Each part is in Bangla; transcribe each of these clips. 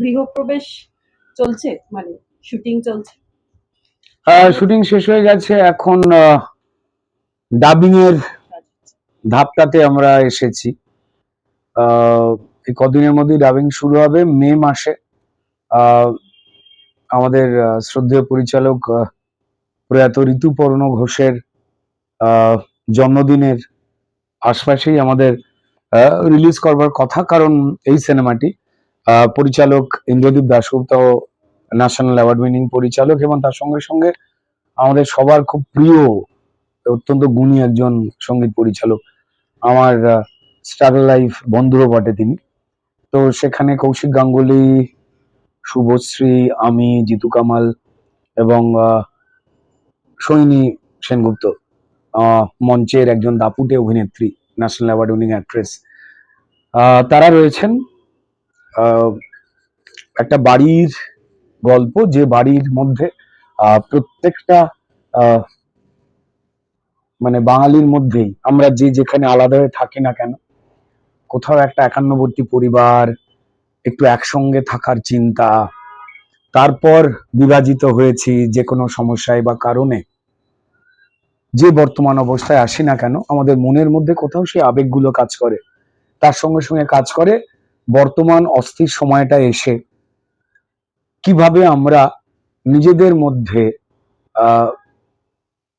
গৃহপ্রবেশ চলছে? মানে শুটিং চলছে? শুটিং শেষ হয়ে গেছে। এখন ডাবিং এর ধাপটাতে আমরা এসেছি। এই কদিনের মধ্যেই ডাবিং শুরু হবে, মে মাসে। আমাদের শ্রদ্ধেয় পরিচালক প্রয়াত ঋতুপর্ণ ঘোষের জন্মদিনের আশপাশেই আমাদের রিলিজ করবার কথা। কারণ এই সিনেমাটি পরিচালক Indradeep Dasgupta national award winning পরিচালক এবং তার সঙ্গে সঙ্গে আমাদের সবার খুব প্রিয় অত্যন্ত গুণী একজন সংগীত পরিচালক আমার স্ট্রাগল লাইফ বন্ধুও বটে তিনি। তো সেখানে কৌশিক গাঙ্গুলি, শুভশ্রী, আমি, জিতু কামাল এবং সৈনী সেনগুপ্ত মঞ্চের একজন দাপুটে অভিনেত্রী ন্যাশনাল অ্যাওয়ার্ড উইনিং অ্যাক্ট্রেস তারা রয়েছেন একটা বাড়ির গল্প যে বাড়ির মধ্যে প্রত্যেকটা মানে বাঙালির মধ্যেই, আমরা যে যেখানে আলাদা হয়ে থাকি না কেন, কোথাও একটা একান্নবর্তী পরিবার, একটু একসঙ্গে থাকার চিন্তা, তারপর বিভাজিত হয়েছি যে কোনো সমস্যায় বা কারণে, যে বর্তমান অবস্থায় আসি না কেন, আমাদের মনের মধ্যে কোথাও সেই আবেগগুলো কাজ করে, তার সঙ্গে সঙ্গে কাজ করে বর্তমান অস্থির সময়টা এসে কীভাবে আমরা নিজেদের মধ্যে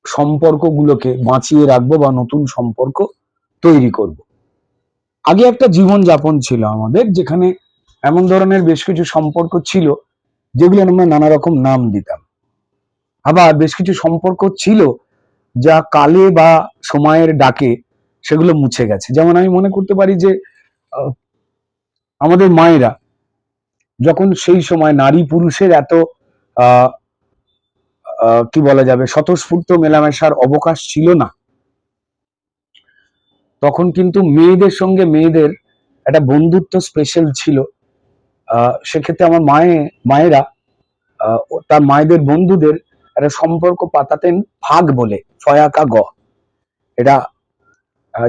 সম্পর্কগুলোকে বাঁচিয়ে রাখব বা নতুন সম্পর্ক তৈরি করব। আগে একটা জীবন যাপন ছিল আমাদের যেখানে এমন ধরনের বেশ কিছু সম্পর্ক ছিল যেগুলো আমরা নানা রকম নাম দিতাম। আবার বেশ কিছু সম্পর্ক ছিল যা কালে বা সময়ের ডাকে সেগুলো মুছে গেছে। যেমন আমি মনে করতে পারি যে আমাদের মায়েরা যখন সেই সময় নারী পুরুষের এত কি বলা যাবে স্বতঃস্ফূর্ত মেলামেশার অবকাশ ছিল না তখন কিন্তু মেয়েদের সঙ্গে মেয়েদের একটা বন্ধুত্ব স্পেশাল ছিল। আহ, সেক্ষেত্রে আমার মায়ে মায়েরা তার মায়েদের বন্ধুদের একটা সম্পর্ক পাতাতেন ফাগ বলে ফয়াকা গ। এটা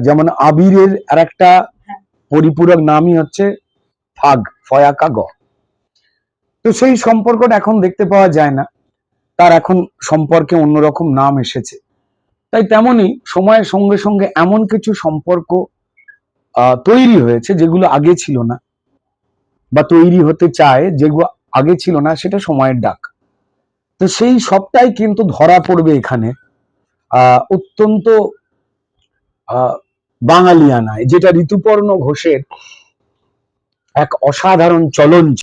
যেমন আবিরের আর একটা পরিপূরক নামই হচ্ছে ফাগ ফয়াকা গ তো সেই সম্পর্কটা এখন দেখতে পাওয়া যায় না। তার এখন সম্পর্কে অন্যরকম নাম এসেছে। তাই তেমনি সময়ের সঙ্গে সঙ্গে এমন কিছু সম্পর্ক তৈরি হয়েছে যেগুলো আগে ছিল না। বা তৈরি হতে চায় যেগুলো আগে ছিল না, সেটা সময়ের ডাক। তো সেই সবটাই কিন্তু ধরা পড়বে এখানে অত্যন্ত বাঙালিয়ানায়, যেটা ঋতুপর্ণ ঘোষের এক অসাধারণ চলন